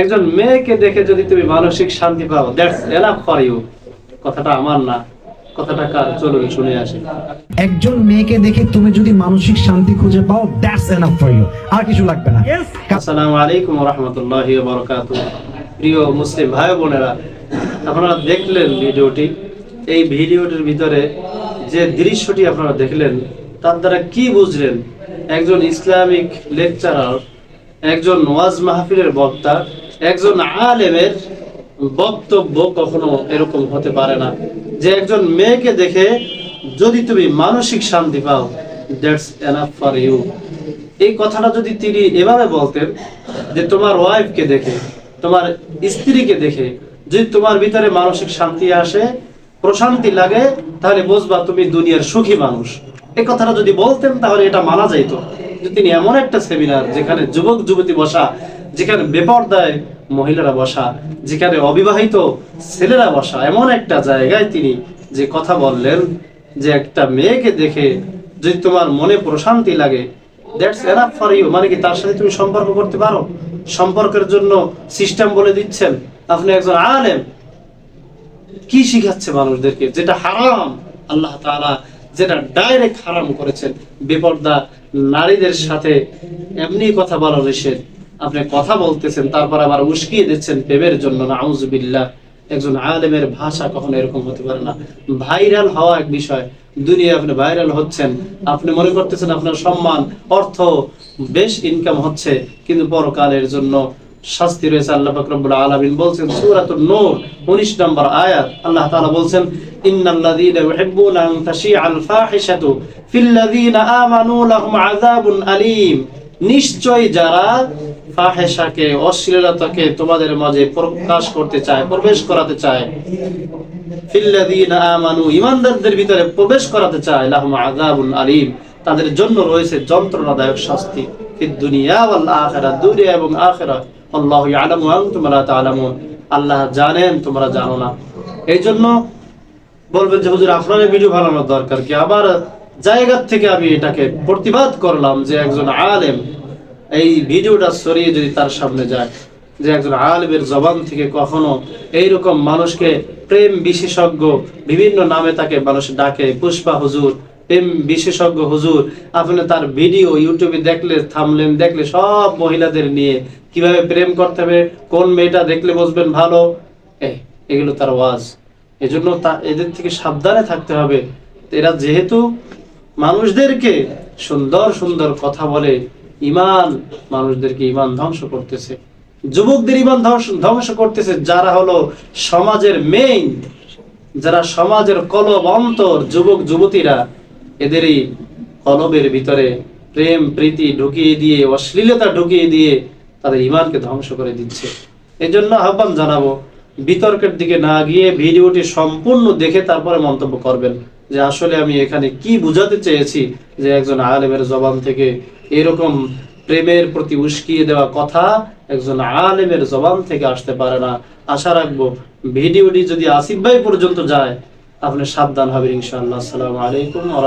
একজন মেয়েকে দেখে যদি তুমি মানসিক শান্তি পাও দ্যাটস এনাফ ফর ইউ কথাটা আমার না কথাটা কার? চলুন শুনে আসি। একজন মেয়েকে দেখে তুমি যদি মানসিক শান্তি খুঁজে পাও দ্যাটস এনাফ ফর ইউ আর কিছু লাগবে না। আসসালামু আলাইকুম রহমতুল্লাহি বারকাত প্রিয় মুসলিম ভাই বোনেরা আপনারা দেখলেন ভিডিওটি। এই ভিডিওটির ভিতরে যে দৃশ্যটি আপনারা দেখলেন তার দ্বারা কি বুঝলেন? একজন ইসলামিক লেকচারার একজন ওয়াজ মাহফিলের বক্তা একজন আলেমের বক্তব্য কখনো এরকম হতে পারে না। যে একজন মেয়েকে দেখে, যদি তুমি মানসিক শান্তি পাও, দ্যাটস এনাফ ফর ইউ। এই কথাটা যদি তিনি এভাবে বলতেন যে তোমার ওয়াইফকে দেখে, তোমার স্ত্রীকে দেখে, যদি তোমার ভিতরে মানসিক শান্তি আসে, প্রশান্তি লাগে, তাহলে বুঝবা তুমি দুনিয়ার সুখী মানুষ। এই কথাটা যদি বলতেন, তাহলে এটা মানা যাইতো। তিনি এমন একটা সেমিনার যেখানে যুবক যুবতী বসা, যেখানে বেপর্দায় মহিলারা বসা, যেখানে অবিবাহিত ছেলেরা বসা, এমন একটা জায়গায় তিনি যে কথা বললেন, যে একটা মেয়েকে দেখে যদি তোমার মনে প্রশান্তি লাগে দ্যাটস এনাফ ফর ইউ মানে কি তার সাথে তুমি সম্পর্ক করতে পারো? সম্পর্কের জন্য সিস্টেম বলে দিচ্ছেন। আপনি একজন আলেম। কি শিখাচ্ছে মানুষদেরকে? যেটা হারাম, আল্লাহ তাআলা যেটা ডাইরেক্ট হারাম করেছেন। বেপর্দা নারীদের সাথে এমনি কথা বলা নিষেধ। আপনি কথা বলতেছেন, তারপর আবার উস্কিয়ে দিচ্ছেন প্রেমের জন্য, নাউজুবিল্লাহ। একজন আলেমের ভাষা কখনো এরকম হতে পারে না। ভাইরাল হওয়া এক বিষয়। দুনিয়া আপনি ভাইরাল হচ্ছেন, আপনি মনে করতেছেন আপনার সম্মান, অর্থ, বেশ ইনকাম হচ্ছে, কিন্তু পরকালের জন্য শাস্তি রয়েছে আল্লাহ পাক রব্বুল আলামিন বলছেন, সূরাতুন নূর 19 নম্বর আয়াত। আল্লাহ তাআলা বলছেন, ইন্নাল্লাযীনা আমানু লাহুম আযাবুন আলীম। নিশ্চয় যারা ফাহেশাকে, অশ্লীলতাকে তোমাদের মাঝে প্রকাশ করতে চায়, প্রবেশ করাতে চায় আমানু, ঈমানদারদের ভিতরে প্রবেশ করাতে চায়, লাহুম আযাবুন আলীম। তাদের জন্য রয়েছে যন্ত্রণাদায়ক শাস্তি। দুনিয়া ওয়াল আখিরাত, দুনিয়া এবং আখিরাত আল্লাহু ইয়ালামু আনতুম লা তা'লামুন আল্লাহ জানেন, তোমরা জানো না। এই জন্য বলবেন যে, হুজুর, আপনার ভিডিও বানানোর দরকার কি? আবার জায়গা থেকে আমি এটাকে প্রতিবাদ করলাম যে, একজন আলেম এই ভিডিওটা সরিয়ে যদি তার সামনে যায়, যে একজন আলেমের জবান থেকে কখনো এইরকম মানুষকে প্রেম বিশেষজ্ঞ, বিভিন্ন নামে তাকে মানুষ ডাকে, পুষ্পা হুজুর, প্রেম বিশেষজ্ঞ হুজুর, আপনি তার ভিডিও ইউটিউবে দেখলে থামলেন দেখলে সব মহিলাদের নিয়ে কীভাবে প্রেম করতে হবে, কোন মেয়েটা দেখলে বুঝবেন ভালো? এগুলো তার ওয়াজ। এজন্য তা, এদের থেকে সাবধানে থাকতে হবে। এরা যেহেতু মানুষদেরকে সুন্দর সুন্দর কথা বলে ইমান মানুষদেরকে ইমান ধ্বংস করতেছে। যুবকদের ইমান ধ্বংস করতেছে যারা হলো সমাজের মেইন যারা সমাজের কলব অন্তর, যুবক, যুবতীরা এদেরই কলবের ভিতরে প্রেম, প্রীতি ঢুকিয়ে দিয়ে, অশ্লীলতা ঢুকিয়ে দিয়ে তাদের ইমানকে ধ্বংস করে দিচ্ছে। এই জন্য আহ্বান জানাব, বিতর্কের দিকে না গিয়ে ভিডিওটি সম্পূর্ণ দেখে তারপরে মন্তব্য করবেন যে আসলে আমি এখানে কি বুঝাতে চেয়েছি যে একজন আলেমের জবান থেকে এরকম প্রেমের প্রতি উস্কিয়ে দেওয়া কথা একজন আলেমের জবান থেকে আসতে পারে না। আশা রাখব ভিডিওটি যদি আসিফ ভাই পর্যন্ত যায় আপনি সাবধান হবেন ইনশাআল্লাহ। আসসালামু আলাইকুম ওয়া